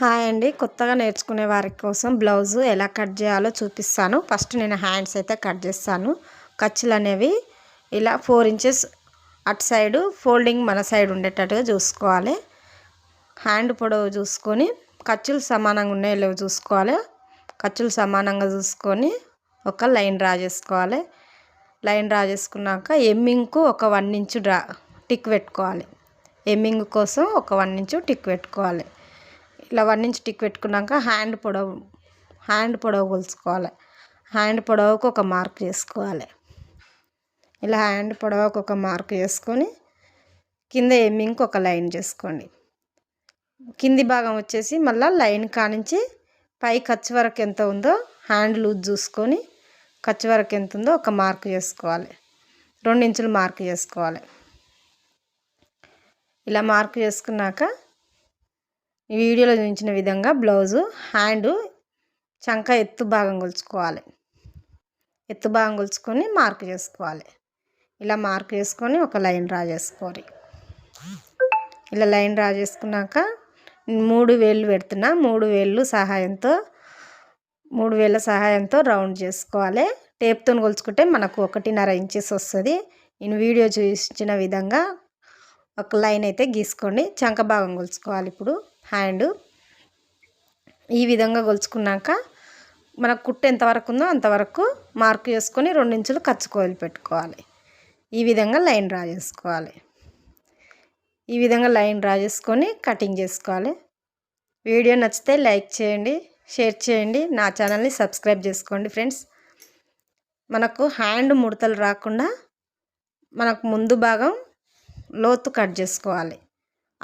Hi అండి. కొత్తగా నేర్చుకునే వారి కోసం బ్లౌజు ఎలా కట్ చేయాలో చూపిస్తాను. ఫస్ట్ నేను హ్యాండ్స్ అయితే కట్ చేస్తాను. ఖర్చులు అనేవి ఇలా ఫోర్ ఇంచెస్ అటు సైడు ఫోల్డింగ్ మన సైడ్ ఉండేటట్టుగా చూసుకోవాలి. హ్యాండ్ పొడవు చూసుకొని ఖర్చులు సమానంగా ఉన్నాయో లేవో చూసుకోవాలి. ఖర్చులు సమానంగా చూసుకొని ఒక లైన్ డ్రా చేసుకోవాలి. లైన్ డ్రా చేసుకున్నాక ఎమ్మింగ్కు ఒక వన్ ఇంచు డ్రా టిక్ పెట్టుకోవాలి. ఎమ్మింగ్ కోసం ఒక వన్ ఇంచు టిక్ పెట్టుకోవాలి. ఇలా వన్ ఇంచ్ టిక్ పెట్టుకున్నాక హ్యాండ్ పొడవు హ్యాండ్ పొడవు కొలుచుకోవాలి. హ్యాండ్ పొడవుకు ఒక మార్క్ చేసుకోవాలి. ఇలా హ్యాండ్ పొడవుకు ఒక మార్క్ చేసుకొని కింద ఎమ్మింగ్కి ఒక లైన్ చేసుకోండి. కింది భాగం వచ్చేసి మళ్ళీ లైన్ కానించి పై ఖర్చు వరకు ఎంత ఉందో హ్యాండ్ లూజ్ చూసుకొని ఖర్చు వరకు ఎంత ఉందో ఒక మార్క్ చేసుకోవాలి. రెండు ఇంచులు మార్క్ చేసుకోవాలి. ఇలా మార్క్ చేసుకున్నాక ఈ వీడియోలో చూపించిన విధంగా బ్లౌజు హ్యాండ్ చంక ఎత్తు భాగం కొలుచుకోవాలి. ఎత్తు భాగం కొలుచుకొని మార్క్ చేసుకోవాలి. ఇలా మార్క్ చేసుకొని ఒక లైన్ డ్రా చేసుకోవాలి. ఇలా లైన్ డ్రా చేసుకున్నాక మూడు వేళ్ళు పెడుతున్నా మూడు వేళ్ళు సహాయంతో మూడు వేల సహాయంతో రౌండ్ చేసుకోవాలి. టేప్తో కొలుచుకుంటే మనకు ఒకటిన్నర ఇంచెస్ వస్తుంది. నేను వీడియో చూపించిన విధంగా ఒక లైన్ అయితే గీసుకోండి. చంక భాగం కొలుచుకోవాలి ఇప్పుడు. హ్యాండ్ ఈ విధంగా గొలుచుకున్నాక మనకు కుట్టు ఎంతవరకు ఉందో అంతవరకు మార్క్ చేసుకొని రెండించులు కచ్చుకోవాలి పెట్టుకోవాలి. ఈ విధంగా లైన్ డ్రా చేసుకోవాలి. ఈ విధంగా లైన్ డ్రా చేసుకొని కటింగ్ చేసుకోవాలి. వీడియో నచ్చితే లైక్ చేయండి షేర్ చేయండి నా ఛానల్ని సబ్స్క్రైబ్ చేసుకోండి ఫ్రెండ్స్. మనకు హ్యాండ్ ముడతలు రాకుండా మనకు ముందు భాగం లోతు కట్ చేసుకోవాలి.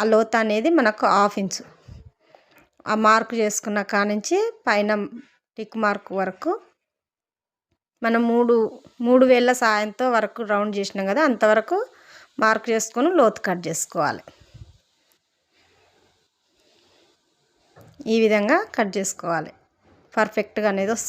ఆ లోతు అనేది మనకు హాఫ్ ఇంచు. ఆ మార్క్ చేసుకున్న కానించి పైన టిక్ మార్క్ వరకు మనం మూడు మూడు వేల సాయంతో వరకు రౌండ్ చేసినాం కదా అంతవరకు మార్క్ చేసుకొని లోతు కట్ చేసుకోవాలి. ఈ విధంగా కట్ చేసుకోవాలి. పర్ఫెక్ట్గా అనేది వస్తుంది.